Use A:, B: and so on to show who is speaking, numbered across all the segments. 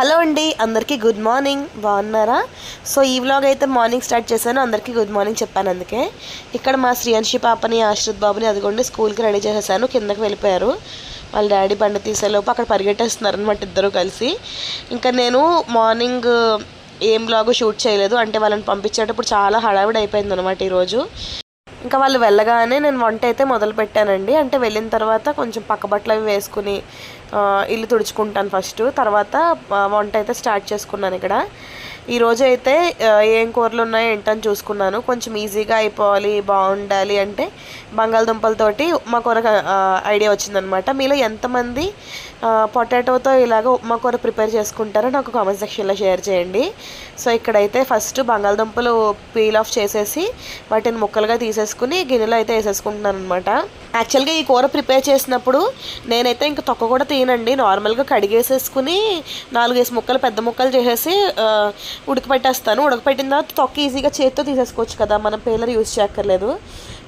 A: Hello అండి అందరికీ good morning. బాగున్నారా? సో ఈ వ్లాగ్ అయితే మార్నింగ్ స్టార్ట్ చేశాను. అందరికీ గుడ్ మార్నింగ్ చెప్పాను అందుకే. ఇక్కడ మా శ్రీయాంశి పాపని ఆశ్రిత్ బాబుని అదిగోండి స్కూల్కి రెడీ చేసేసాను. కిందకి వెళ్ళిపోయారు. వాళ్ళ డాడీ బండి తీసేలోపు అక్కడ పరిగెట్టేస్తున్నారు అనమాట ఇద్దరు కలిసి. ఇంకా నేను మార్నింగ్ ఏం బ్లాగ్ షూట్ చేయలేదు. అంటే వాళ్ళని పంపించేటప్పుడు చాలా హడావిడి అయిపోయింది అనమాట ఈరోజు. ఇంకా వాళ్ళు వెళ్ళగానే నేను వంట అయితే మొదలు పెట్టానండి. అంటే వెళ్ళిన తర్వాత కొంచెం పక్క బట్టలు అవి వేసుకుని ఇల్లు తుడుచుకుంటాను ఫస్ట్. తర్వాత వంట అయితే స్టార్ట్ చేసుకున్నాను ఇక్కడ. ఈరోజు అయితే ఏం కూరలు ఉన్నాయో ఏంటని చూసుకున్నాను. కొంచెం ఈజీగా అయిపోవాలి బాగుండాలి అంటే బంగాళదుంపలతోటి ఉప్మా కూర ఐడియా వచ్చిందనమాట. మీలో ఎంతమంది పొటాటోతో ఇలాగ ఉప్మా కూర ప్రిపేర్ చేసుకుంటారో నాకు కామెంట్ సెక్షన్లో షేర్ చేయండి. సో ఇక్కడైతే ఫస్ట్ బంగాళదుంపలు పీల్ ఆఫ్ చేసేసి వాటిని ముక్కలుగా తీసేసుకుని గిన్నెలో అయితే వేసేసుకుంటున్నాను అనమాట యాక్చువల్గా ఈ కూర ప్రిపేర్ చేసినప్పుడు నేనైతే ఇంకా తొక్క కూడా తీయనండి. నార్మల్గా కడిగేసేసుకుని నాలుగేసి ముక్కలు పెద్ద ముక్కలు చేసేసి ఉడకపెట్టేస్తాను. ఉడకపెట్టిన తర్వాత తొక్క ఈజీగా చేతితో తీసేసుకోవచ్చు కదా. మనం పేలర్ యూజ్ చేయక్కర్లేదు.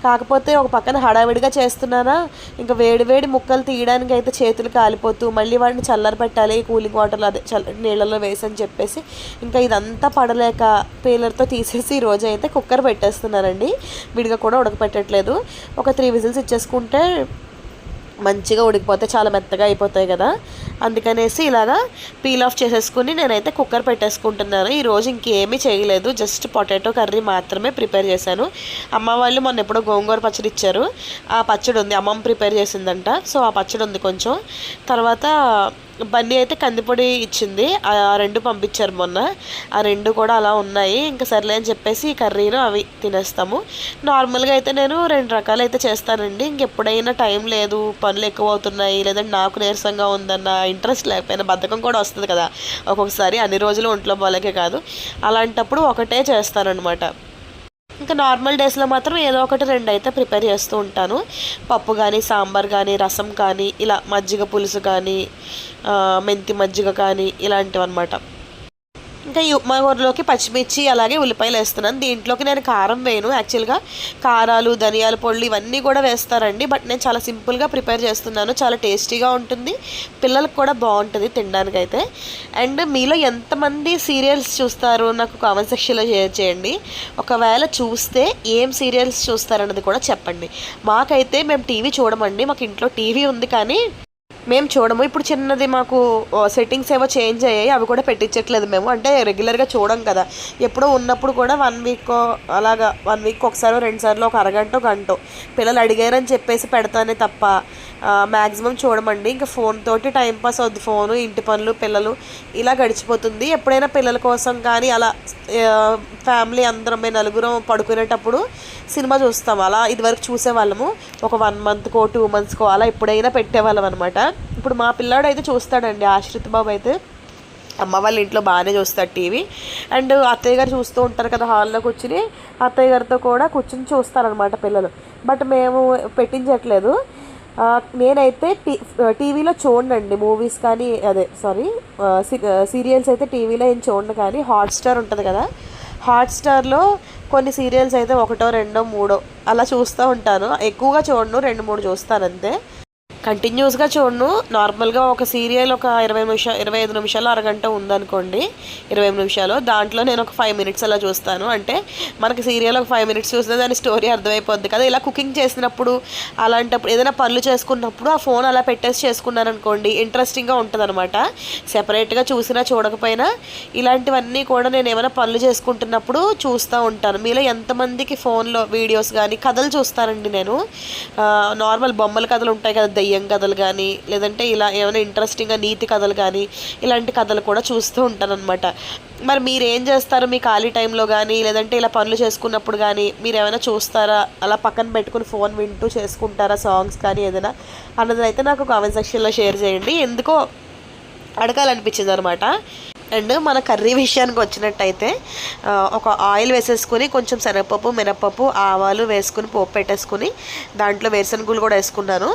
A: కాకపోతే ఒక పక్కన హడావిడిగా చేస్తున్నానా ఇంకా వేడి వేడి ముక్కలు తీయడానికి అయితే చేతులు కాలిపోతూ మళ్ళీ వాటిని చల్లర పెట్టాలి కూలింగ్ వాటర్లో అదే చల్ల నీళ్ళలో వేసి అని చెప్పేసి ఇంకా ఇదంతా పడలేక పేలర్తో తీసేసి ఈరోజు అయితే కుక్కర్ పెట్టేస్తున్నానండి. విడిగా కూడా ఉడకపెట్టట్లేదు. ఒక త్రీ విజిల్స్ ఇచ్చేసుకుంటే మంచిగా ఉడికిపోతే చాలా మెత్తగా అయిపోతాయి కదా. అందుకనేసి ఇలాగా పీల్ ఆఫ్ చేసేసుకుని నేనైతే కుక్కర్ పెట్టేసుకుంటున్నాను. ఈరోజు ఇంకేమీ చేయలేదు. జస్ట్ పొటాటో కర్రీ మాత్రమే ప్రిపేర్ చేశాను. అమ్మ వాళ్ళు మొన్న ఎప్పుడో గోంగూర పచ్చడి ఇచ్చారు. ఆ పచ్చడి ఉంది. అమ్మమ్మ ప్రిపేర్ చేసిందంట. సో ఆ పచ్చడి ఉంది కొంచెం. తర్వాత బన్నీ అయితే కందిపొడి ఇచ్చింది. ఆ రెండు పంపించారు మొన్న. ఆ రెండు కూడా అలా ఉన్నాయి. ఇంకా సర్లే అని చెప్పేసి ఈ కర్రీను అవి తినేస్తాము. నార్మల్గా అయితే నేను రెండు రకాలు అయితే చేస్తానండి. ఇంకెప్పుడైనా టైం లేదు. పనులు ఎక్కువ అవుతున్నాయి. లేదంటే నాకు నీరసంగా ఉందన్న ఇంట్రెస్ట్ లేకపోయినా బద్ధకం కూడా వస్తుంది కదా. ఒక్కొక్కసారి అన్ని రోజులు ఒంట్లో పోలేకే కాదు. అలాంటప్పుడు ఒకటే చేస్తానన్నమాట. ఇంకా నార్మల్ డేస్లో మాత్రం ఏదో ఒకటి రెండు అయితే ప్రిపేర్ చేస్తూ ఉంటాను. పప్పు కానీ సాంబార్ కానీ రసం కానీ ఇలా మజ్జిగ పులుసు కానీ మెంతి మజ్జిగ కానీ ఇలాంటివి అనమాట ఇంకా ఈ ఉప్మా కూరలోకి పచ్చిమిర్చి అలాగే ఉల్లిపాయలు వేస్తున్నాను. దీంట్లోకి నేను కారం వేయను. యాక్చువల్గా కారాలు ధనియాల పొళ్ళు ఇవన్నీ కూడా వేస్తారండి. బట్ నేను చాలా సింపుల్గా ప్రిపేర్ చేస్తున్నాను. చాలా టేస్టీగా ఉంటుంది. పిల్లలకు కూడా బాగుంటుంది తినడానికైతే. అండ్ మీలో ఎంతమంది సీరియల్స్ చూస్తారు? నాకు కామెంట్ సెక్షన్లో షేర్ చేయండి. ఒకవేళ చూస్తే ఏం సీరియల్స్ చూస్తారన్నది కూడా చెప్పండి. మాకైతే మేము టీవీ చూడమండి. మాకు ఇంట్లో టీవీ ఉంది కానీ మేము చూడము. ఇప్పుడు చిన్నది మాకు సెట్టింగ్స్ ఏవో చేంజ్ అయ్యాయి. అవి కూడా పెట్టించట్లేదు మేము. అంటే రెగ్యులర్గా చూడం కదా. ఎప్పుడో ఉన్నప్పుడు కూడా వన్ వీక్ అలాగా వన్ వీక్ ఒకసారి రెండు సార్లు ఒక అరగంట గంట పిల్లలు అడిగారని చెప్పేసి పెడతానే తప్ప మ్యాక్సిమం చూడమండి. ఇంకా ఫోన్ తోటి టైం పాస్ అవుద్ది. ఫోను ఇంటి పనులు పిల్లలు ఇలా గడిచిపోతుంది. ఎప్పుడైనా పిల్లల కోసం కానీ అలా ఫ్యామిలీ అందరం మేము నలుగురం పడుకునేటప్పుడు సినిమా చూస్తాం. అలా ఇదివరకు చూసేవాళ్ళము. ఒక వన్ మంత్కో టూ మంత్స్కో అలా ఎప్పుడైనా పెట్టేవాళ్ళం అనమాట ఇప్పుడు మా పిల్లాడు అయితే చూస్తాడండి ఆశ్రిత్ బాబు అయితే. అమ్మ వాళ్ళ ఇంట్లో బాగానే చూస్తాడు టీవీ. అండ్ అత్తయ్య గారు చూస్తూ ఉంటారు కదా హాల్లో కూర్చుని. అత్తయ్య గారితో కూడా కూర్చుని చూస్తారనమాట పిల్లలు. బట్ మేము పెట్టించట్లేదు. నేనైతే టీ టీవీలో చూడండి మూవీస్ కానీ అదే సారీ సీరియల్స్ అయితే టీవీలో ఏం చూడండి కానీ హాట్స్టార్ ఉంటుంది కదా హాట్స్టార్లో కొన్ని సీరియల్స్ అయితే ఒకటో రెండో మూడో అలా చూస్తూ ఉంటాను. ఎక్కువగా చూడను రెండు మూడు చూస్తాను అంతే. కంటిన్యూస్గా చూడను. నార్మల్గా ఒక సీరియల్ ఒక ఇరవై నిమిషాలు ఇరవై ఐదు నిమిషాలు అరగంట ఉందనుకోండి. ఇరవై నిమిషాలు. దాంట్లో నేను ఒక ఫైవ్ మినిట్స్ అలా చూస్తాను. అంటే మనకి సీరియల్ ఒక ఫైవ్ మినిట్స్ చూస్తే దాని స్టోరీ అర్థమైపోద్ది కదా. ఇలా కుకింగ్ చేసినప్పుడు అలాంటప్పుడు ఏదైనా పనులు చేసుకున్నప్పుడు ఆ ఫోన్ అలా పెట్టేసి చేసుకున్నాను అనుకోండి ఇంట్రెస్టింగ్గా ఉంటుంది అనమాట సెపరేట్గా చూసినా చూడకపోయినా ఇలాంటివన్నీ కూడా నేను ఏమైనా పనులు చేసుకుంటున్నప్పుడు చూస్తూ ఉంటాను. మీలో ఎంతమందికి ఫోన్లో వీడియోస్ కానీ కథలు చూస్తానండి నేను. నార్మల్ బొమ్మల కథలు ఉంటాయి కదా దయ్య కథలు కానీ లేదంటే ఇలా ఏమైనా ఇంట్రెస్టింగ్గా నీతి కథలు కానీ ఇలాంటి కథలు కూడా చూస్తూ ఉంటానన్నమాట. మరి మీరు ఏం చేస్తారు మీ ఖాళీ టైంలో కానీ లేదంటే ఇలా పనులు చేసుకున్నప్పుడు కానీ మీరు ఏమైనా చూస్తారా? అలా పక్కన పెట్టుకుని ఫోన్ వింటూ చేసుకుంటారా సాంగ్స్ కానీ ఏదైనా? అన్నది అయితే నాకు కామెంట్ సెక్షన్లో షేర్ చేయండి. ఎందుకో అడగాలనిపించింది అనమాట అండ్ మన కర్రీ విషయానికి వచ్చినట్టయితే ఒక ఆయిల్ వేసేసుకుని కొంచెం శనగపప్పు మినపప్పు ఆవాలు వేసుకుని పోపు పెట్టేసుకుని దాంట్లో వేరుశనగులు కూడా వేసుకున్నాను.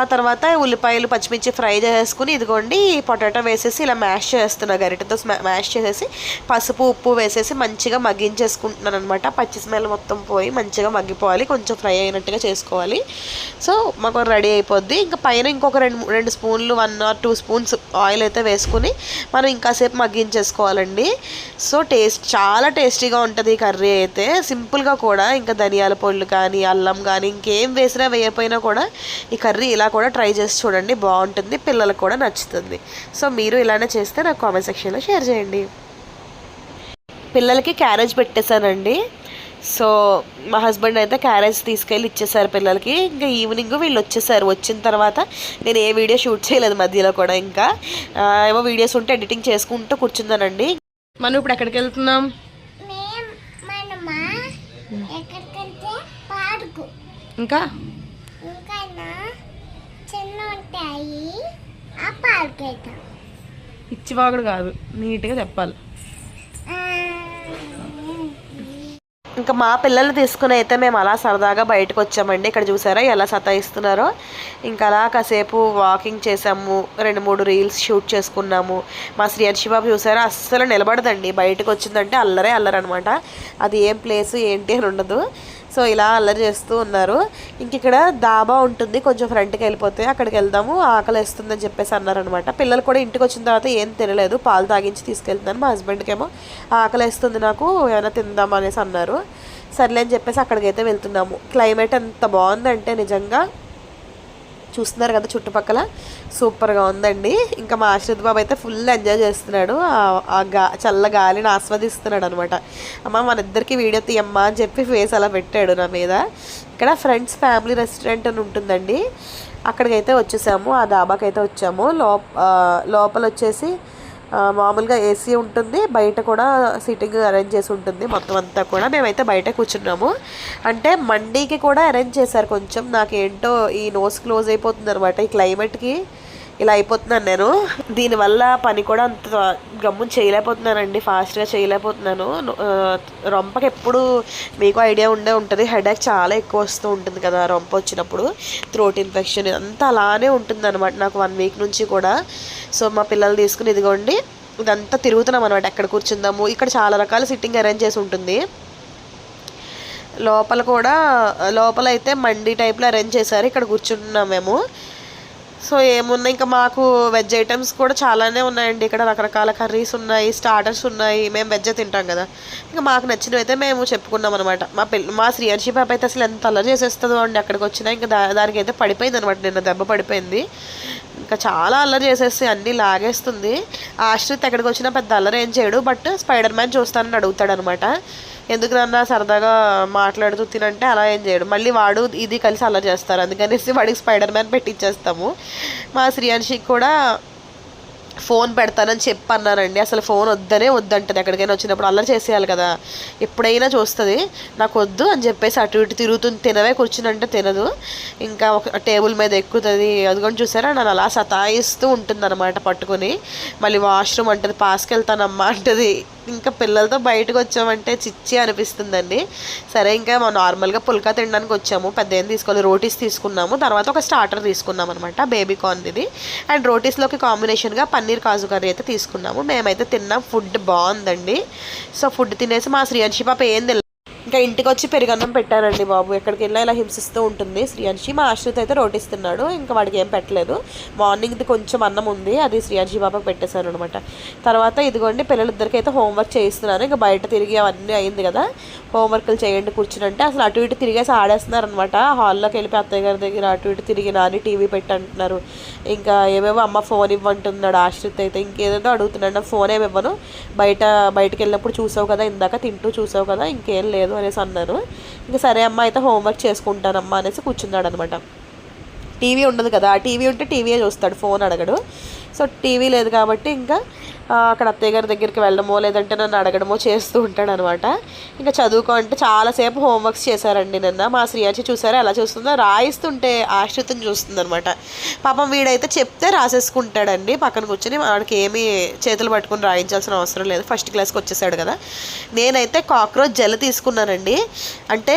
A: ఆ తర్వాత ఉల్లిపాయలు పచ్చిమిర్చి ఫ్రై చేసేసుకుని ఇదిగోండి పొటాటో వేసేసి ఇలా మ్యాష్ చేస్తున్నా గరిటెతో మ్యాష్ చేసేసి పసుపు ఉప్పు వేసేసి మంచిగా మగ్గించేసుకుంటున్నాను అనమాట పచ్చి స్మెల్ మొత్తం పోయి మంచిగా మగ్గిపోవాలి కొంచెం ఫ్రై అయినట్టుగా చేసుకోవాలి. సో మాకు రెడీ అయిపోద్ది. ఇంకా పైన ఇంకొక రెండు రెండు స్పూన్లు one or two spoons oil అయితే వేసుకుని మనం ఇంకాసేపు మగ్గించేసుకోవాలండి సో టేస్ట్ చాలా టేస్టీగా ఉంటుంది ఈ కర్రీ అయితే. సింపుల్గా కూడా ఇంకా ధనియాల పొళ్ళు కానీ అల్లం కానీ ఇంకేం వేసినా వేయకపోయినా కూడా ఈ కర్రీ ఇలా కూడా ట్రై చేసి చూడండి. బాగుంటుంది. పిల్లలకు కూడా నచ్చుతుంది. సో మీరు ఇలానే చేస్తే నాకు కామెంట్ సెక్షన్లో షేర్ చేయండి. పిల్లలకి క్యారేజ్ పెట్టేశానండి. సో మా హస్బెండ్ అయితే క్యారేజ్ తీసుకెళ్ళి ఇచ్చేసారు పిల్లలకి. ఇంకా ఈవినింగ్ వీళ్ళు వచ్చేసారు. వచ్చిన తర్వాత నేను ఏ వీడియో షూట్ చేయలేదు మధ్యలో కూడా ఇంకా. ఏవో వీడియోస్ ఉంటే ఎడిటింగ్ చేసుకుంటూ కూర్చున్నానండి. మనం ఇప్పుడు ఎక్కడికి వెళ్తున్నాం?
B: మేం మనమా ఎక్కడికంటే పార్కు
A: ఇంకా?
B: ఇంకా చిన్న ఉంటాయి. ఆ పార్క్ వెళ్తాం.
A: ఇచ్చివాగుడు కాదు. నీట్గా చెప్పాలి. ఇంకా మా పిల్లల్ని తీసుకుని అయితే మేము అలా సరదాగా బయటకు వచ్చామండి. ఇక్కడ చూసారా ఎలా సతాయిస్తున్నారో. ఇంకా అలా కాసేపు వాకింగ్ చేసాము. రెండు మూడు రీల్స్ షూట్ చేసుకున్నాము. మా శ్రీ హర్షిబాబు చూసారా అస్సలు నిలబడదండి. బయటకు వచ్చిందంటే అల్లరే అల్లరనమాట. అది ఏం ప్లేస్ ఏంటి అని ఉండదు. సో ఇలా అల్లరి చేస్తూ ఉన్నారు. ఇంక ఇక్కడ దాబా ఉంటుంది. కొంచెం ఫ్రంట్కి వెళ్ళిపోతే అక్కడికి వెళ్దాము. ఆకలి వేస్తుందని చెప్పేసి అన్నారనమాట పిల్లలు కూడా ఇంటికి వచ్చిన తర్వాత ఏం తినలేదు. పాలు తాగించి తీసుకెళ్తున్నాను. మా హస్బెండ్కి ఏమో ఆకలి వేస్తుంది నాకు. ఏమైనా తిందాం అనేసి అన్నారు. సర్లే అని చెప్పేసి అక్కడికైతే వెళ్తున్నాము. క్లైమేట్ ఎంత బాగుందంటే నిజంగా చూస్తున్నారు కదా చుట్టుపక్కల. సూపర్గా ఉందండి. ఇంకా మా ఆశ్రిత్ బాబు అయితే ఫుల్ ఎంజాయ్ చేస్తున్నాడు. ఆ- గా చల్ల గాలిని ఆస్వాదిస్తున్నాడు అనమాట అమ్మ మన ఇద్దరికి వీడియో తీయమ్మా అని చెప్పి ఫేస్ అలా పెట్టాడు నా మీద. ఇక్కడ ఫ్రెండ్స్ ఫ్యామిలీ రెస్టారెంట్ అని ఉంటుందండి. అక్కడికైతే వచ్చేసాము. ఆ దాబాకైతే వచ్చాము. లోప లోపల వచ్చేసి మామూలుగా ఏసీ ఉంటుంది బయట కూడా సీటింగ్ అరేంజ్ చేసి ఉంటుంది మొత్తం అంతా కూడా. మేమైతే బయట కూర్చున్నాము. అంటే మండీకి కూడా అరేంజ్ చేశారు కొంచెం. నాకేంటో ఈ నోస్ క్లోజ్ అయిపోతుంది అనమాట ఈ క్లైమేట్కి ఇలా అయిపోతున్నాను నేను. దీనివల్ల పని కూడా అంత గమ్మున చేయలేకపోతున్నానండి. ఫాస్ట్గా చేయలేకపోతున్నాను. రొంపకి ఎప్పుడు మీకు ఐడియా ఉండే ఉంటుంది. హెడేక్ చాలా ఎక్కువ వస్తూ ఉంటుంది కదా రొంప వచ్చినప్పుడు. థ్రోట్ ఇన్ఫెక్షన్ అంతా అలానే ఉంటుంది అనమాట నాకు వన్ వీక్ నుంచి కూడా. సో మా పిల్లలు తీసుకుని ఇదిగోండి. ఇదంతా తిరుగుతున్నాం అనమాట ఎక్కడ కూర్చుందాము? ఇక్కడ చాలా రకాల సిట్టింగ్ అరేంజ్ చేసి ఉంటుంది. లోపల కూడా లోపల అయితే మండీ టైప్లో అరేంజ్ చేశారు. ఇక్కడ కూర్చుంటున్నాం మేము. సో ఏమున్నాయి? ఇంకా మాకు వెజ్ ఐటమ్స్ కూడా చాలానే ఉన్నాయండి. ఇక్కడ రకరకాల కర్రీస్ ఉన్నాయి స్టార్టర్స్ ఉన్నాయి. మేము వెజ్ తింటాం కదా. ఇంకా మాకు నచ్చినవి అయితే మేము చెప్పుకున్నాం అనమాట మా పిల్ల మా శ్రీహర్షి పాప అయితే అసలు ఎంత అల్లరి చేసేస్తుందో అండి. అక్కడికి వచ్చినా ఇంకా దా దానికి అయితే పడిపోయింది అనమాట నిన్న దెబ్బ పడిపోయింది. ఇంకా చాలా అల్లరి చేసేసి అన్నీ లాగేస్తుంది. ఆశ్రిత్ ఎక్కడికి వచ్చినా పెద్ద అల్లరి ఏం చేయడు. బట్ స్పైడర్ మ్యాన్ చూస్తానని అడుగుతాడనమాట అనమాట ఎందుకు సరదాగా మాట్లాడుతూ తినంటే అలా ఏం చేయడు. మళ్ళీ వాడు ఇది కలిసి అలా చేస్తారు. అందుకనేసి వాడికి స్పైడర్ మ్యాన్ పెట్టించేస్తాము మా శ్రీయాన్షికి కూడా ఫోన్ పెడతానని చెప్పన్నానండి అసలు ఫోన్ వద్దనే వద్దంటది. ఎక్కడికైనా వచ్చినప్పుడు అల్లరి చేసేయాలి కదా. ఎప్పుడైనా చూస్తుంది. నాకు వద్దు అని చెప్పేసి అటు ఇటు తిరుగుతుంది. తినవే కూర్చునంటే తినదు. ఇంకా ఒక టేబుల్ మీద ఎక్కుతుంది. అదిగోని చూసారా? నన్ను అలా సతాయిస్తూ ఉంటుంది అనమాట పట్టుకొని. మళ్ళీ వాష్రూమ్ అంటది. పాస్కి వెళ్తానమ్మా అంటది. ఇంకా పిల్లలతో బయటకు వచ్చామంటే చిచ్చి అనిపిస్తుందండి. సరే ఇంకా మనం నార్మల్గా పుల్కా తినడానికి వచ్చాము. పెద్ద ఏం తీసుకోవాలి రోటీస్ తీసుకున్నాము. తర్వాత ఒక స్టార్టర్ తీసుకున్నాం అనమాట బేబీ కార్న్ ఇది అండ్ రోటీస్లోకి కాంబినేషన్గా పన్నీర్ కాజు కర్రీ అయితే తీసుకున్నాము. మేమైతే తిన్నాం. ఫుడ్ బాగుందండి. సో ఫుడ్ తినేసి మా శ్రీయంశి పాప ఏం తెలియదు ఇంకా ఇంటికి వచ్చి పెరుగన్నం పెట్టానండి బాబు. ఎక్కడికి వెళ్ళినా ఇలా హింసిస్తూ ఉంటుంది. శ్రీయాన్షి మా ఆశ్రిత్ అయితే రోటిస్తున్నాడు ఇంకా వాడికి ఏం పెట్టలేదు. మార్నింగ్ది కొంచెం అన్నం ఉంది. అది శ్రీయాన్షి బాబాకి పెట్టేశాను అనమాట తర్వాత ఇదిగోండి పిల్లలిద్దరికి అయితే హోంవర్క్ చేయిస్తున్నాను ఇంకా బయట తిరిగి అవన్నీ అయింది కదా. హోంవర్క్లు చేయండి కూర్చునంటే అసలు అటు ఇటు తిరిగేసి ఆడేస్తున్నారనమాట హాల్లోకి వెళ్ళిపోయి అత్తయ్య గారి దగ్గర అటు ఇటు తిరిగి నాని టీవీ పెట్టంటున్నారు. ఇంకా ఏమేమో అమ్మ ఫోన్ ఇవ్వంటున్నాడు ఆశ్రిత్ అయితే. ఇంకేదేదో అడుగుతున్నాడు. ఫోన్ ఏమి ఇవ్వను. బయట బయటకు వెళ్ళినప్పుడు చూసావు కదా ఇందాక తింటూ చూసావు కదా ఇంకేం లేదు. అనేసి అన్నాను ఇంకా సరే అమ్మ అయితే హోంవర్క్ చేసుకుంటానమ్మా అనేసి కూర్చున్నాడు అనమాట టీవీ ఉండదు కదా ఆ టీవీ ఉంటే టీవీయే చూస్తాడు ఫోన్ అడగడు. సో టీవీ లేదు కాబట్టి ఇంకా అక్కడ అత్తయ్య గారి దగ్గరికి వెళ్ళడమో లేదంటే నన్ను అడగడమో చేస్తూ ఉంటాడు అనమాట ఇంకా చదువుకో అంటే చాలాసేపు హోంవర్క్స్ చేశారండి నిన్న. మా శ్రీయాచి చూసారా ఎలా చూస్తుందో? రాయిస్తుంటే ఆశ్రితం చూస్తుంది అనమాట పాపం వీడైతే చెప్తే రాసేసుకుంటాడండి. పక్కన కూర్చొని వాడికి ఏమీ చేతులు పట్టుకుని రాయించాల్సిన అవసరం లేదు. ఫస్ట్ క్లాస్కి వచ్చేసాడు కదా. నేనైతే కాక్రోచ్ జెల్ తీసుకున్నానండి. అంటే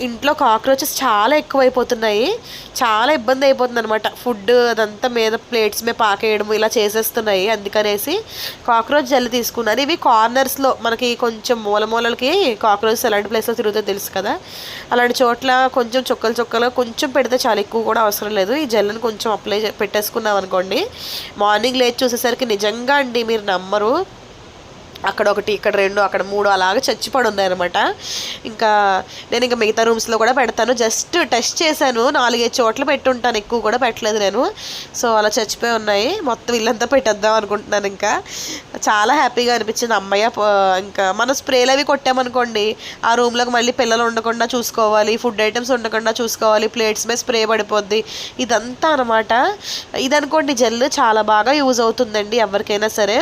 A: ఇంట్లో కాక్రోచెస్ చాలా ఎక్కువైపోతున్నాయి. చాలా ఇబ్బంది అయిపోతుంది అనమాట ఫుడ్ అదంతా మీద ప్లేట్స్ మీద పాకేయడం ఇలా చేసేస్తున్నాయి అందుకనేసి కాక్రోచ్ జెల్ తీసుకున్నాను ఇవి కార్నర్స్లో మనకి కొంచెం మూల మూలలకి కాక్రోచెస్ ఎలాంటి ప్లేస్లో తిరుగుతాయో తెలుసు కదా. అలాంటి చోట్ల కొంచెం చుక్కలు చుక్కలు కొంచెం పెడితే చాలా ఎక్కువ కూడా అవసరం లేదు. ఈ జెల్ని కొంచెం అప్లై పెట్టేసుకున్నాం అనుకోండి మార్నింగ్ లేచి చూసేసరికి నిజంగా అండి మీరు నమ్మరు. అక్కడ ఒకటి ఇక్కడ రెండు అక్కడ మూడు అలాగే చచ్చిపడి ఉన్నాయన్నమాట ఇంకా నేను ఇంకా మిగతా రూమ్స్లో కూడా పెడతాను. జస్ట్ టెస్ట్ చేశాను. నాలుగైదు చోట్ల పెట్టుంటాను. ఎక్కువ కూడా పెట్టలేదు నేను. సో అలా చచ్చిపోయి ఉన్నాయి. మొత్తం ఇల్లంతా పెట్టేద్దాం అనుకుంటున్నాను ఇంకా. చాలా హ్యాపీగా అనిపించింది. అమ్మయ్య ఇంకా మనం స్ప్రేలు అవి కొట్టామనుకోండి ఆ రూమ్లోకి మళ్ళీ పిల్లలు ఉండకుండా చూసుకోవాలి ఫుడ్ ఐటమ్స్ ఉండకుండా చూసుకోవాలి ప్లేట్స్ మీద స్ప్రే పడిపోద్ది. ఇదంతా అనమాట ఇది అనుకోండి జెల్ చాలా బాగా యూజ్ అవుతుందండి ఎవరికైనా సరే.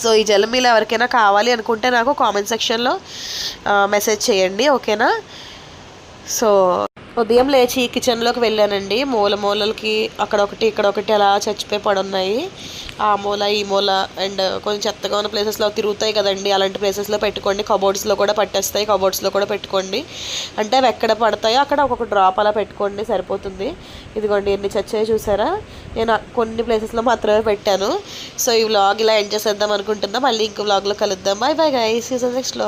A: సో ఈ జలం మీలో ఎవరికైనా కావాలి అనుకుంటే నాకు కామెంట్ సెక్షన్లో మెసేజ్ చేయండి ఓకేనా సో ఉదయం లేచి కిచెన్లోకి వెళ్ళానండి. మూల మూలలకి అక్కడ ఒకటి ఇక్కడ ఒకటి అలా చచ్చిపోయి పడున్నాయి. ఆ మూల ఈ మూల అండ్ కొంచెం చెత్తగా ఉన్న ప్లేసెస్లో తిరుగుతాయి కదండి. అలాంటి ప్లేసెస్లో పెట్టుకోండి. కబోర్డ్స్లో కూడా పట్టేస్తాయి. కబోర్డ్స్లో కూడా పెట్టుకోండి. అంటే అవి ఎక్కడ పడతాయో అక్కడ ఒక్కొక్క డ్రాప్ అలా పెట్టుకోండి. సరిపోతుంది. ఇదిగోండి ఎన్ని చచ్చాయి చూసారా? నేను కొన్ని ప్లేసెస్లో మాత్రమే పెట్టాను. సో ఈ వ్లాగ్ ఇలా ఎంజాయ్ చేసేద్దాం అనుకుంటున్నా. మళ్ళీ ఇంకో వ్లాగ్లో కలుద్దాం. Bye bye guys next